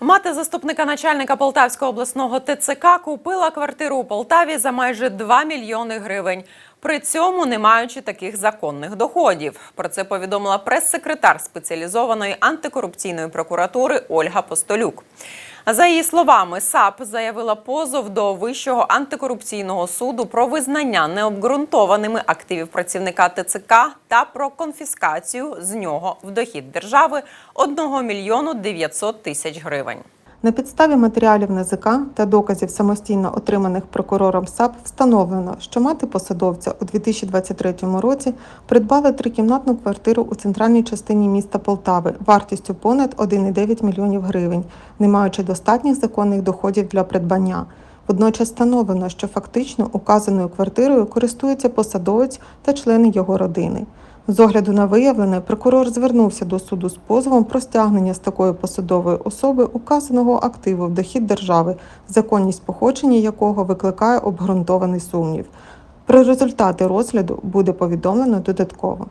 Мати заступника начальника Полтавського обласного ТЦК купила квартиру у Полтаві за майже 2 мільйони гривень. При цьому не маючи таких законних доходів. Про це повідомила прес-секретар спеціалізованої антикорупційної прокуратури Ольга Постолюк. За її словами, САП заявила позов до Вищого антикорупційного суду про визнання необґрунтованими активів працівника ТЦК та про конфіскацію з нього в дохід держави 1 мільйону 900 тисяч гривень. На підставі матеріалів НАЗК та доказів самостійно отриманих прокурором САП встановлено, що мати посадовця у 2023 році придбала трикімнатну квартиру у центральній частині міста Полтави вартістю понад 1,9 мільйонів гривень, не маючи достатніх законних доходів для придбання. Водночас встановлено, що фактично указаною квартирою користується посадовець та члени його родини. З огляду на виявлене, прокурор звернувся до суду з позовом про стягнення з такої посадової особи указаного активу в дохід держави, законність походження якого викликає обґрунтований сумнів. Про результати розгляду буде повідомлено додатково.